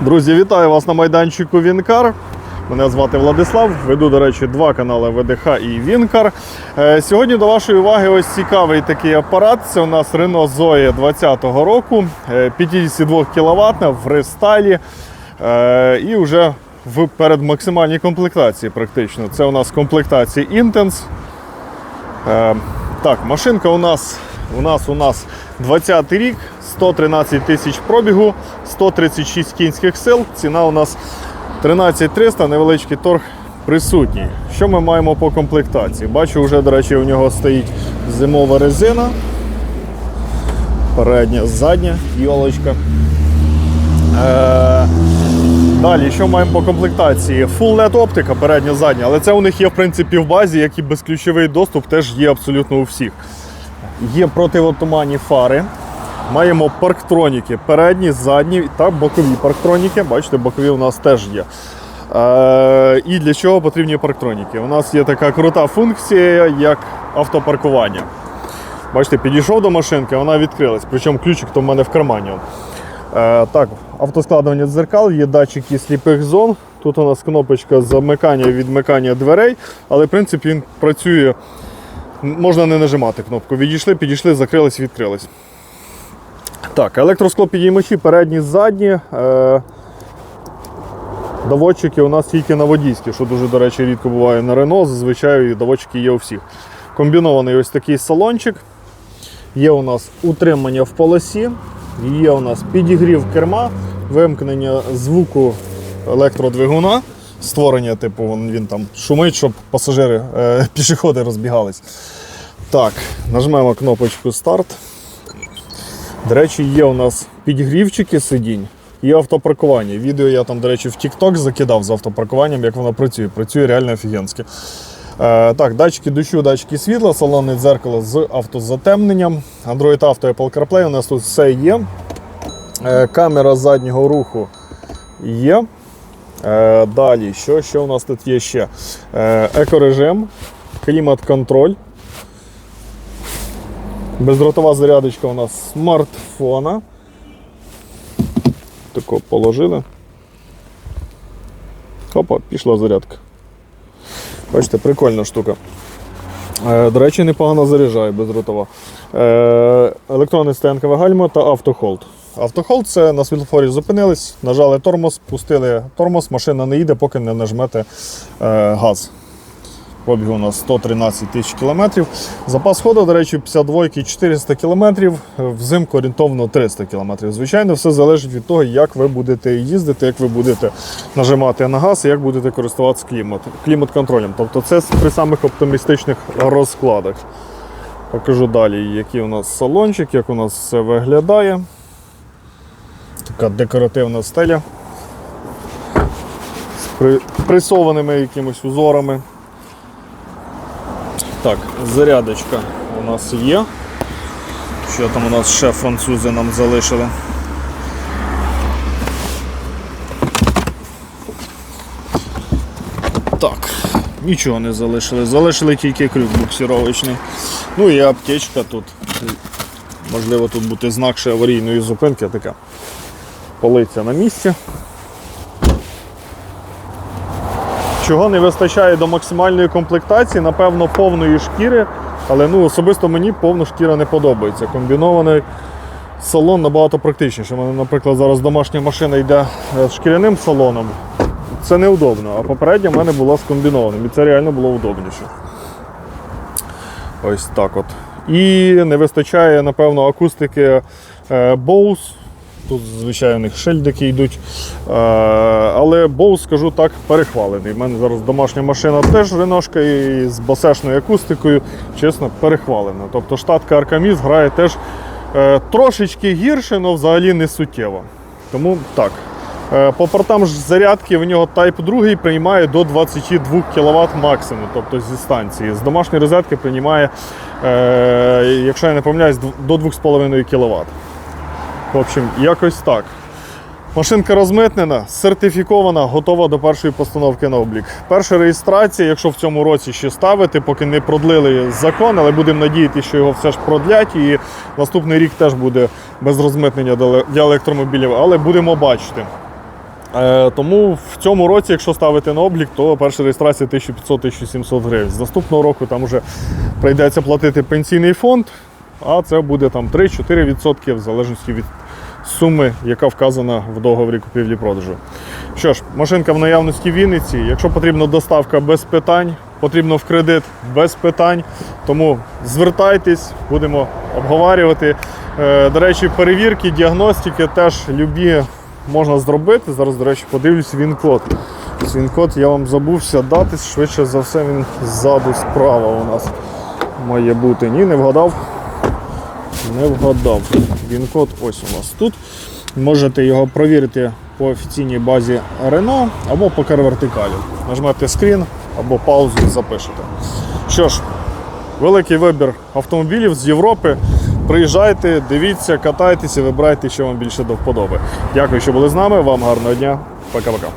Друзі, вітаю вас на майданчику Вінкар. Мене звати Владислав. Веду, до речі, два канали ВДХ і Вінкар. Е, Сьогодні до вашої уваги ось цікавий такий апарат. Це у нас Renault Zoe 2020 року, е, 52 кВт в рестайлі е, і вже в передмаксимальній комплектації практично. Це у нас комплектація Intense. Е, так, машинка у нас у нас у нас 20 рік, 113 тисяч пробігу, 136 кінських сил. Ціна у нас 13300, невеличкий торг присутній. Що ми маємо по комплектації? Бачу, вже, до речі, у нього стоїть зимова резина. Передня, задня, йолочка. Е, Далі, що маємо по комплектації? Full LED оптика, передня, задня, але це у них є в принципі в базі, як і безключовий доступ теж є абсолютно у всіх. Є противотуманні фари. Маємо парктроніки, передні, задні та бокові парктроніки. Бачите, бокові у нас теж є. Е, і для чого потрібні парктроніки? У нас є така крута функція, як автопаркування. Бачите, підійшов до машинки, вона відкрилась. Причому ключик то в мене в кармані. Е, так, автоскладування дзеркал, є датчики сліпих зон. Тут у нас кнопочка замикання і відмикання дверей, але в принципі він працює. Можна не нажимати кнопку. Відійшли, підійшли, закрились, відкрились. Так, електросклопідіймачі передні, задні. Е, доводчики у нас тільки на водійські, що дуже, до речі, рідко буває на Рено. Зазвичай доводчики є у всіх. Комбінований ось такий салончик. Є у нас утримання в полосі, є у нас підігрів керма, вимкнення звуку електродвигуна, створення, типу, він, він там шумить, щоб пасажири, е, пішоходи розбігались. Так, нажмемо кнопочку старт. До речі, є у нас підігрівчики сидінь і автопаркування. Відео я там, до речі, в TikTok закидав з автопаркуванням, як воно працює. Працює реально офігенськи. Е, так, датчики дощу, датчики світла, салонне дзеркало з автозатемненням, Android Auto, Apple CarPlay, у нас тут все є. Е, камера заднього руху є. Е, далі, що, що у нас тут є ще? Е, екорежим, клімат-контроль. Бездротова зарядочка у нас смартфона. Тако положили. Опа, пішла зарядка. Бачите, прикольна штука. Е, До речі, непогано заряджає бездротова. Е, Електронне стоянкове гальмо та автохолд. Автохолд це на світлофорі зупинились, нажали тормоз, пустили тормоз, машина не їде, поки не нажмете е, газ. Пробіг у нас 113 тисяч кілометрів. Запас ходу, до речі, 52 400 кілометрів, взимку орієнтовно 300 кілометрів. Звичайно, все залежить від того, як ви будете їздити, як ви будете нажимати на газ і як будете користуватися клімат, клімат-контролем. Тобто це при самих оптимістичних розкладах. Покажу далі, який у нас салончик, як у нас все виглядає. Така декоративна стеля з пресованими якимись узорами. Так, зарядочка у нас є. Що там у нас ще французи нам залишили? Так, нічого не залишили. Залишили тільки крюк буксировочний. Ну і аптечка тут. Можливо, тут буде знак ще аварійної зупинки така. Полиця на місці. Чого не вистачає до максимальної комплектації, напевно, повної шкіри, але ну, особисто мені повна шкіра не подобається. Комбінований салон набагато практичніше. У мене, наприклад, зараз домашня машина йде е, з шкіряним салоном. Це неудобно, а попередня в мене була з комбінованим, і це реально було удобніше. Ось так от. І не вистачає, напевно, акустики е, Bose. Тут, звичайно, шильдики йдуть. Але Bose, скажу так, перехвалений. У мене зараз домашня машина теж реношка і з басешною акустикою, чесно, перехвалена. Тобто штатка Arcamis грає теж е, трошечки гірше, але взагалі не суттєво. Тому так. Е, По портам зарядки в нього Type 2 приймає до 22 кВт максимум, тобто зі станції. З домашньої розетки приймає, е, якщо я не помиляюсь, до 2,5 кВт. В общем, якось так. Машинка розмитнена, сертифікована, готова до першої постановки на облік. Перша реєстрація, якщо в цьому році ще ставити, поки не продлили закон, але будемо надіятися, що його все ж продлять, і наступний рік теж буде без розмитнення для електромобілів, але будемо бачити. Е, тому в цьому році, якщо ставити на облік, то перша реєстрація 1500-1700 гривень. З наступного року там вже прийдеться платити пенсійний фонд, а це буде там 3-4% в залежності від суми, яка вказана в договорі купівлі-продажу. Що ж, машинка в наявності в Вінниці. Якщо потрібна доставка без питань, потрібно в кредит без питань. Тому звертайтесь, будемо обговорювати. Е, До речі, перевірки, діагностики теж любі можна зробити. Зараз, до речі, подивлюсь він-код. Він-код я вам забувся дати, швидше за все він ззаду справа у нас має бути. Ні, не вгадав. Не вгадав. Він-код ось у нас тут. Можете його провірити по офіційній базі Renault або по вертикалі. Нажмете скрін або паузу і запишете. Що ж, великий вибір автомобілів з Європи. Приїжджайте, дивіться, катайтеся, вибирайте, що вам більше до вподоби. Дякую, що були з нами. Вам гарного дня. Пока-пока.